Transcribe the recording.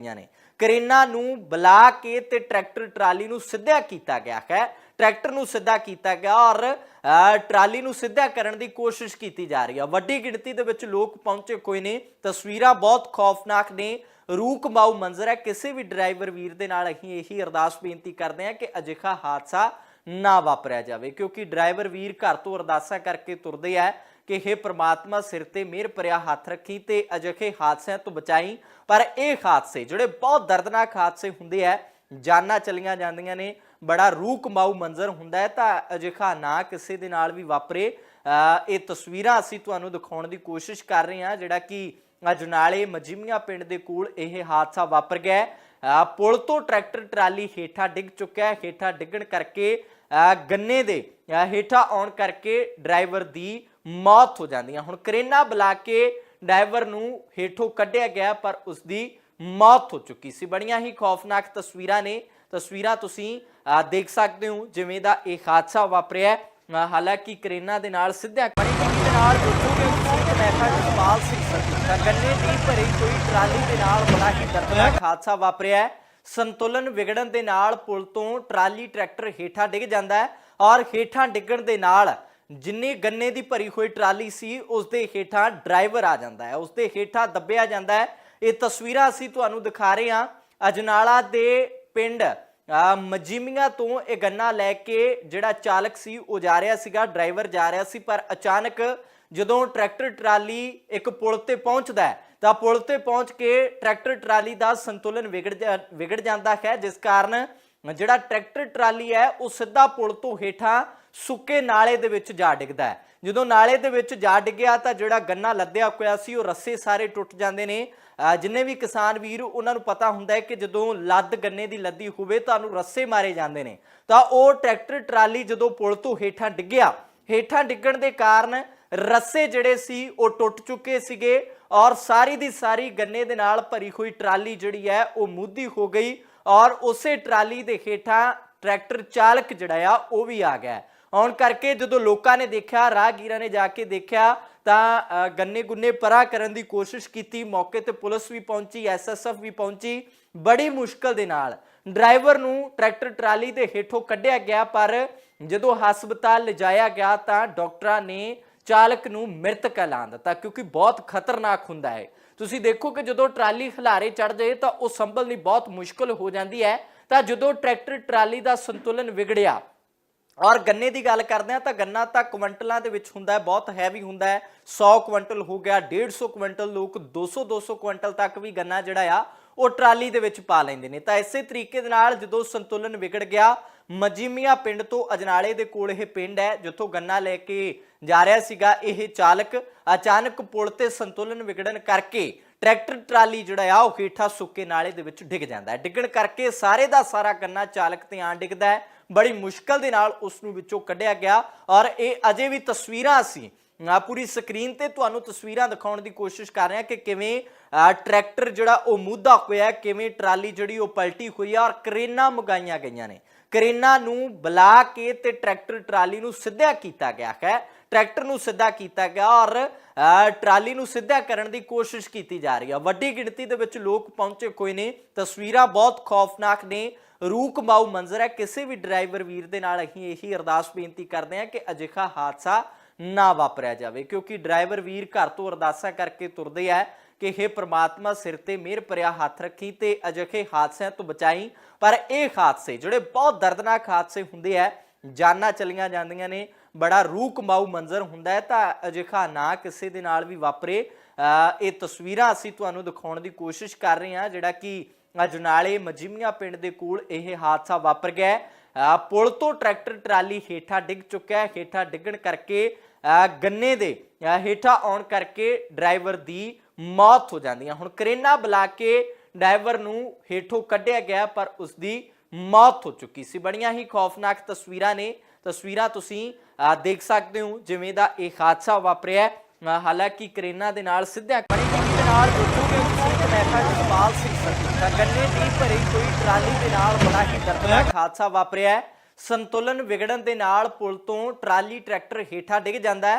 ਗਈਆਂ ਨੇ। ਕਰੇਨਾਂ ਨੂੰ ਬੁਲਾ ਕੇ ਤੇ ਟਰੈਕਟਰ, ਟਰਾਲੀ ਨੂੰ ਸਿੱਧਾ ਕੀਤਾ ਗਿਆ ਹੈ ਟਰੈਕਟਰ ਨੂੰ ਸਿੱਧਾ ਕੀਤਾ ਗਿਆ ਔਰ ਟਰਾਲੀ ਨੂੰ ਸਿੱਧਾ ਕਰਨ ਦੀ ਕੋਸ਼ਿਸ਼ ਕੀਤੀ ਜਾ ਰਹੀ ਹੈ ਵੱਡੀ ਗਿਣਤੀ ਦੇ ਵਿੱਚ ਲੋਕ ਪਹੁੰਚੇ ਕੋਈ ਨੇ ਤਸਵੀਰਾਂ ਬਹੁਤ ਖੌਫਨਾਕ ਨੇ। ਰੂਹ ਕਮਾਊ ਮੰਜ਼ਰ ਹੈ। ਕਿਸੇ ਵੀ ਡਰਾਈਵਰ ਵੀਰ ਦੇ ਨਾਲ ਅਸੀਂ ਇਹੀ ਅਰਦਾਸ ਬੇਨਤੀ ਕਰਦੇ ਹਾਂ ਕਿ ਅਜਿਹਾ ਹਾਦਸਾ ਨਾ ਵਾਪਰਿਆ ਜਾਵੇ, ਕਿਉਂਕਿ ਡਰਾਈਵਰ ਵੀਰ ਘਰ ਤੋਂ ਅਰਦਾਸਾਂ ਕਰਕੇ ਤੁਰਦੇ ਆ। ਕਿ हे ਪ੍ਰਮਾਤਮਾ ਸਿਰ ਤੇ ਮਿਹਰ ਭਰਿਆ ਹੱਥ ਰੱਖੀ ਤੇ ਅਜਿਹੇ ਹਾਦਸਿਆਂ ਤੋਂ ਬਚਾਈ। ਪਰ ਇਹ ਹਾਦਸੇ ਜਿਹੜੇ ਬਹੁਤ ਦਰਦਨਾਕ ਹਾਦਸੇ ਹੁੰਦੇ ਆ, ਜਾਨਾਂ ਚਲੀਆਂ ਜਾਂਦੀਆਂ ਨੇ, ਬੜਾ ਰੂਹ ਕਮਾਊ ਮੰਜ਼ਰ ਹੁੰਦਾ ਹੈ, ਤਾਂ ਅਜਿਹਾ ਨਾ ਕਿਸੇ ਦੇ ਨਾਲ ਵੀ ਵਾਪਰੇ। ਇਹ ਤਸਵੀਰਾਂ ਅਸੀਂ ਤੁਹਾਨੂੰ ਦਿਖਾਉਣ ਦੀ ਕੋਸ਼ਿਸ਼ ਕਰ ਰਹੇ ਹਾਂ, ਜਿਹੜਾ ਕਿ ਅਜਨਾਲੇ ਮਜੀਮੀਆਂ ਪਿੰਡ ਦੇ ਕੋਲ ਇਹ ਹਾਦਸਾ ਵਾਪਰ ਗਿਆ ਪੁਲ ਤੋਂ ਟਰੈਕਟਰ ਟਰਾਲੀ ਹੇਠਾਂ ਡਿੱਗ ਚੁੱਕਿਆ ਹੈ, ਹੇਠਾਂ ਡਿੱਗਣ ਕਰਕੇ ਗੰਨੇ ਦੇ ਹੇਠਾਂ ਆਉਣ ਕਰਕੇ ਡਰਾਈਵਰ ਦੀ ਮੌਤ ਹੋ ਜਾਂਦੀ ਹੈ ਹੁਣ ਕਰੇਨਾ ਬੁਲਾ ਕੇ ਡਰਾਈਵਰ ਨੂੰ ਹੇਠੋਂ ਕੱਢਿਆ ਗਿਆ ਪਰ ਉਸ ਦੀ ਮੌਤ ਹੋ ਚੁੱਕੀ ਸੀ। ਬੜੀਆਂ ਹੀ ਖੌਫਨਾਕ ਤਸਵੀਰਾਂ ਨੇ। ਤਸਵੀਰਾਂ ਤੁਸੀਂ ਅ, ਦੇਖ ਸਕਦੇ ਹੋ ਜਿਵੇਂ ਦਾ ਇਹ ਹਾਦਸਾ ਵਾਪਰਿਆ ਹਾਲਾਂਕਿ ਕਰੇਨਾ ਦੇ ਨਾਲ ਸਿੱਧਾ ਬੜੀ ਦੇ ਨਾਲ ਜੁੜੋਗੇ ਤੁਸੀਂ ਤੇ ਜਸਪਾਲ ਸਿੰਘ ਸੱਤੀ ਤਾਂ ਗੰਨੇ ਦੀ ਭਰੀ ਕੋਈ ਟਰਾਲੀ ਦੇ ਨਾਲ ਬੜਾ ਹੀ ਦਰਦਨਾਕ ਹਾਦਸਾ ਵਾਪਰਿਆ ਸੰਤੁਲਨ ਵਿਗੜਨ ਦੇ ਨਾਲ ਪੁਲ ਤੋਂ ਟਰਾਲੀ ਟਰੈਕਟਰ ਹੇਠਾਂ ਡਿੱਗ ਜਾਂਦਾ ਹੈ ਔਰ ਹੇਠਾਂ ਡਿੱਗਣ ਦੇ ਨਾਲ ਜਿੰਨੀ ਗੰਨੇ ਦੀ ਭਰੀ ਹੋਈ ਟਰਾਲੀ ਸੀ ਉਸ ਦੇ ਹੇਠਾਂ ਡਰਾਈਵਰ ਆ ਜਾਂਦਾ ਹੈ ਉਸ ਦੇ ਹੇਠਾਂ ਦੱਬਿਆ ਜਾਂਦਾ ਹੈ। ਇਹ ਤਸਵੀਰਾਂ ਅਸੀਂ ਤੁਹਾਨੂੰ ਦਿਖਾ ਰਹੇ ਹਾਂ। ਅਜਨਾਲਾ ਦੇ ਪਿੰਡ ਮਜੀਮੀਆਂ ਤੋਂ ਇਹ ਗੰਨਾ ਲੈ ਕੇ ਜਿਹੜਾ ਚਾਲਕ ਸੀ, ਉਹ ਜਾ ਰਿਹਾ ਸੀਗਾ, ਡਰਾਈਵਰ ਜਾ ਰਿਹਾ ਸੀ, ਪਰ ਅਚਾਨਕ ਜਦੋਂ ਟਰੈਕਟਰ ਟਰਾਲੀ ਇੱਕ ਪੁਲ ਤੇ ਪਹੁੰਚਦਾ ਹੈ, ਤਾਂ ਪੁਲ ਤੇ ਪਹੁੰਚ ਕੇ ਟਰੈਕਟਰ ਟਰਾਲੀ ਦਾ ਸੰਤੁਲਨ ਵਿਗੜ ਜਾ- ਵਿਗੜ ਜਾਂਦਾ ਹੈ, ਜਿਸ ਕਾਰਨ ਜਿਹੜਾ ਟਰੈਕਟਰ ਟਰਾਲੀ ਹੈ, ਉਹ ਸਿੱਧਾ ਪੁਲ ਤੋਂ ਹੇਠਾਂ ਸੁੱਕੇ ਨਾਲੇ ਦੇ ਵਿੱਚ ਜਾ ਡਿੱਗਦਾ ਹੈ। ਜਦੋਂ ਨਾਲੇ ਦੇ ਵਿੱਚ ਜਾ ਡਿੱਗਿਆ ਤਾਂ ਜਿਹੜਾ ਗੰਨਾ ਲੱਦਿਆ ਹੋਇਆ ਸੀ, ਉਹ ਰੱਸੇ ਸਾਰੇ ਟੁੱਟ ਜਾਂਦੇ ਨੇ। ਜਿੰਨੇ ਵੀ ਕਿਸਾਨ ਵੀਰ, ਉਹਨਾਂ ਨੂੰ ਪਤਾ ਹੁੰਦਾ ਹੈ ਕਿ ਜਦੋਂ ਲੱਦ ਗੰਨੇ ਦੀ ਲੱਦੀ ਹੋਵੇ, ਤੁਹਾਨੂੰ ਰੱਸੇ ਮਾਰੇ ਜਾਂਦੇ ਨੇ। ਤਾਂ ਉਹ ਟਰੈਕਟਰ, ਟਰਾਲੀ ਜਦੋਂ ਪੁਲ ਤੋਂ ਹੇਠਾਂ ਡਿੱਗਿਆ, ਹੇਠਾਂ ਡਿੱਗਣ ਦੇ ਕਾਰਨ ਰੱਸੇ ਜਿਹੜੇ ਸੀ, ਉਹ ਟੁੱਟ ਚੁੱਕੇ ਸੀਗੇ ਔਰ ਸਾਰੀ ਦੀ ਸਾਰੀ ਗੰਨੇ ਦੇ ਨਾਲ ਭਰੀ ਹੋਈ ਟਰਾਲੀ ਜਿਹੜੀ ਹੈ, ਉਹ ਮੁੱਦੀ ਹੋ ਗਈ ਔਰ ਉਸੇ ਟਰਾਲੀ ਦੇ ਹੇਠਾਂ ਟਰੈਕਟਰ ਚਾਲਕ ਜਿਹੜਾ ਆ, ਉਹ ਵੀ ਆ ਗਿਆ ਆਉਣ ਕਰਕੇ ਜਦੋਂ ਲੋਕਾਂ ਨੇ ਦੇਖਿਆ, ਰਾਹਗੀਰਾਂ ਨੇ ਜਾ ਕੇ ਦੇਖਿਆ, ਤਾਂ ਗੰਨੇ ਗੁੰਨੇ ਪਰਾ ਕਰਨ ਦੀ ਕੋਸ਼ਿਸ਼ ਕੀਤੀ। ਮੌਕੇ ਤੇ ਪੁਲਿਸ ਵੀ ਪਹੁੰਚੀ ਐਸਐਸਐਫ ਵੀ ਪਹੁੰਚੀ, ਬੜੀ ਮੁਸ਼ਕਲ ਦੇ ਨਾਲ। ਡਰਾਈਵਰ ਨੂੰ ਟਰੈਕਟਰ ਟਰਾਲੀ ਦੇ ਹੇਠੋਂ ਕੱਢਿਆ ਗਿਆ, ਪਰ ਜਦੋਂ ਹਸਪਤਾਲ ਲਿਜਾਇਆ ਗਿਆ, ਤਾਂ ਡਾਕਟਰਾਂ ਨੇ ਚਾਲਕ ਨੂੰ ਮ੍ਰਿਤਕ ਐਲਾਨ ਦਿੱਤਾ, ਕਿਉਂਕਿ ਬਹੁਤ ਖਤਰਨਾਕ ਹੁੰਦਾ ਹੈ। ਤੁਸੀਂ ਦੇਖੋ ਕਿ ਜਦੋਂ ਟਰਾਲੀ ਖਿਲਾਰੇ ਚੜ ਜਾਏ, ਤਾਂ ਉਹ ਸੰਭਲਣੀ ਬਹੁਤ ਮੁਸ਼ਕਲ ਹੋ ਜਾਂਦੀ ਹੈ। ਤਾਂ ਜਦੋਂ ਟਰੈਕਟਰ ਟਰਾਲੀ ਦਾ ਸੰਤੁਲਨ ਵਿਗੜਿਆ ਔਰ ਗੰਨੇ ਦੀ ਗੱਲ ਕਰਦੇ ਆ ਤਾਂ ਗੰਨਾ ਤਾਂ ਕੁਇੰਟਲਾਂ ਦੇ ਵਿੱਚ ਹੁੰਦਾ ਹੈ, ਬਹੁਤ ਹੈਵੀ ਹੁੰਦਾ ਹੈ। 100 ਕੁਇੰਟਲ ਹੋ ਗਿਆ 150 ਕੁਇੰਟਲ ਲੋਕ 200 200 ਕੁਇੰਟਲ ਤੱਕ ਵੀ ਗੰਨਾ ਜਿਹੜਾ ਆ, ਉਹ ਟਰਾਲੀ ਦੇ ਵਿੱਚ ਪਾ ਲੈਂਦੇ ਨੇ। ਤਾਂ ਇਸੇ ਤਰੀਕੇ ਦੇ ਨਾਲ ਜਦੋਂ ਸੰਤੁਲਨ ਵਿਗੜ ਗਿਆ, ਮਜੀਮੀਆਂ ਪਿੰਡ ਤੋਂ ਅਜਨਾਲੇ ਦੇ ਕੋਲ ਇਹ ਪਿੰਡ ਹੈ, ਜਿੱਥੋਂ ਗੰਨਾ ਲੈ ਕੇ ਜਾ ਰਿਹਾ ਸੀਗਾ, ਇਹ ਚਾਲਕ ਅਚਾਨਕ ਪੁਲ ਤੇ ਸੰਤੁਲਨ ਵਿਗੜਨ ਕਰਕੇ ਟਰੈਕਟਰ ਟਰਾਲੀ ਜਿਹੜਾ ਆ, ਉਹ ਹੇਠਾਂ ਸੁੱਕੇ ਨਾਲੇ ਦੇ ਵਿੱਚ ਡਿੱਗ ਜਾਂਦਾ ਹੈ। ਡਿੱਗਣ ਕਰਕੇ ਸਾਰੇ ਦਾ ਸਾਰਾ ਗੰਨਾ ਚਾਲਕ ਤੇ ਆਣ ਡਿੱਗਦਾ ਹੈ। ਬੜੀ ਮੁਸ਼ਕਲ ਦੇ ਨਾਲ ਉਸ ਨੂੰ ਵਿੱਚੋਂ ਕੱਢਿਆ ਗਿਆ ਔਰ ਇਹ ਅਜੇ ਵੀ ਤਸਵੀਰਾਂ ਸੀ ਪੂਰੀ ਸਕਰੀਨ ਤੇ ਤੁਹਾਨੂੰ ਤਸਵੀਰਾਂ ਦਿਖਾਉਣ ਦੀ ਕੋਸ਼ਿਸ਼ ਕਰ ਰਹੇ ਹਾਂ ਕਿ ਕਿਵੇਂ ਟਰੈਕਟਰ ਜਿਹੜਾ ਉਹ ਮੁੱਦਾ ਹੋਇਆ, ਕਿਵੇਂ ਟਰਾਲੀ ਜਿਹੜੀ ਉਹ ਪਲਟੀ ਹੋਈ ਆ ਔਰ ਕਰੇਨਾ ਮੰਗਾਈਆਂ ਗਈਆਂ ਨੇ। ਕਰੇਨਾਂ ਨੂੰ ਬੁਲਾ ਕੇ ਤੇ ਟਰੈਕਟਰ ਟਰਾਲੀ ਨੂੰ ਸਿੱਧਿਆ ਕੀਤਾ ਗਿਆ ਹੈ। ਟਰੈਕਟਰ ਨੂੰ ਸਿੱਧਾ ਕੀਤਾ ਗਿਆ ਔਰ ਟਰਾਲੀ ਨੂੰ ਸਿੱਧਾ ਕਰਨ ਦੀ ਕੋਸ਼ਿਸ਼ ਕੀਤੀ ਜਾ ਰਹੀ ਹੈ ਵੱਡੀ ਗਿਣਤੀ ਦੇ ਵਿੱਚ ਲੋਕ ਪਹੁੰਚੇ ਕੋਈ ਨੇ। ਤਸਵੀਰਾਂ ਬਹੁਤ ਖੌਫਨਾਕ ਨੇ। ਰੂਹ ਕਮਾਊ ਮੰਜ਼ਰ ਹੈ। ਕਿਸੇ ਵੀ ਡਰਾਈਵਰ ਵੀਰ ਦੇ ਨਾਲ ਅਸੀਂ ਇਹੀ ਅਰਦਾਸ ਬੇਨਤੀ ਕਰਦੇ ਹਾਂ ਕਿ ਅਜਿਹਾ ਹਾਦਸਾ ਨਾ ਵਾਪਰਿਆ ਜਾਵੇ, ਕਿਉਂਕਿ ਡਰਾਈਵਰ ਵੀਰ ਘਰ ਤੋਂ ਅਰਦਾਸਾਂ ਕਰਕੇ ਤੁਰਦੇ ਆ ਕਿ हे ਪ੍ਰਮਾਤਮਾ, ਸਿਰ ਤੇ ਮਿਹਰ ਭਰਿਆ ਹੱਥ ਰੱਖੀ ਤੇ ਅਜਿਹੇ ਹਾਦਸਿਆਂ ਤੋਂ ਬਚਾਈ। ਪਰ ਇਹ ਹਾਦਸੇ ਜਿਹੜੇ ਬਹੁਤ ਦਰਦਨਾਕ ਹਾਦਸੇ ਹੁੰਦੇ ਆ, ਜਾਨਾਂ ਚਲੀਆਂ ਜਾਂਦੀਆਂ ਨੇ, ਬੜਾ ਰੂਹ ਕਮਾਊ ਮੰਜ਼ਰ ਹੁੰਦਾ ਹੈ, ਤਾਂ ਅਜਿਹਾ ਨਾ ਕਿਸੇ ਦੇ ਨਾਲ ਵੀ ਵਾਪਰੇ। ਇਹ ਤਸਵੀਰਾਂ ਅਸੀਂ ਤੁਹਾਨੂੰ ਦਿਖਾਉਣ ਦੀ ਕੋਸ਼ਿਸ਼ ਕਰ ਰਹੇ ਹਾਂ, ਜਿਹੜਾ ਕਿ ਅਜਨਾਲੇ ਮਜੀਮੀਆਂ ਪਿੰਡ ਦੇ ਕੋਲ ਇਹ ਹਾਦਸਾ ਵਾਪਰ ਗਿਆ ਪੁਲ ਤੋਂ ਟਰੈਕਟਰ ਟਰਾਲੀ ਹੇਠਾਂ ਡਿੱਗ ਚੁੱਕਿਆ ਹੈ। ਹੇਠਾਂ ਡਿੱਗਣ ਕਰਕੇ ਗੰਨੇ ਦੇ ਹੇਠਾਂ ਆਉਣ ਕਰਕੇ ਡਰਾਈਵਰ ਦੀ ਮੌਤ ਹੋ ਜਾਂਦੀ ਹੈ। ਹੁਣ ਕਰੇਨਾ ਬੁਲਾ ਕੇ ਡਰਾਈਵਰ ਨੂੰ ਹੇਠੋਂ ਕੱਢਿਆ ਗਿਆ, ਪਰ ਉਸ ਦੀ ਮੌਤ ਹੋ ਚੁੱਕੀ ਸੀ। ਬੜੀਆਂ ਹੀ ਖੌਫਨਾਕ ਤਸਵੀਰਾਂ ਨੇ। ਤਸਵੀਰਾਂ ਤੁਸੀਂ ਦੇਖ ਸਕਦੇ ਹੋ ਜਿਵੇਂ ਦਾ ਇਹ ਹਾਦਸਾ ਵਾਪਰਿਆ ਹਾਲਾਂਕਿ ਕਰੇਨਾ ਦੇ ਨਾਲ ਸਿੱਧਿਆਂ ਬੜੀ ਦੇ ਨਾਲ ਜੁੜੋਗੇ ਜਸਪਾਲ ਸਿੰਘ ਸੱਤੀ ਗੰਨੇ ਦੀ ਭਰੀ ਕੋਈ ਟਰਾਲੀ ਦੇ ਨਾਲ ਬੜਾ ਹੀ ਦਰਦਨਾਕ ਹਾਦਸਾ ਵਾਪਰਿਆ ਹੈ। ਸੰਤੁਲਨ ਵਿਗੜਨ ਦੇ ਨਾਲ ਪੁਲ ਤੋਂ ਟਰਾਲੀ ਟਰੈਕਟਰ ਹੇਠਾਂ ਡਿੱਗ ਜਾਂਦਾ ਹੈ।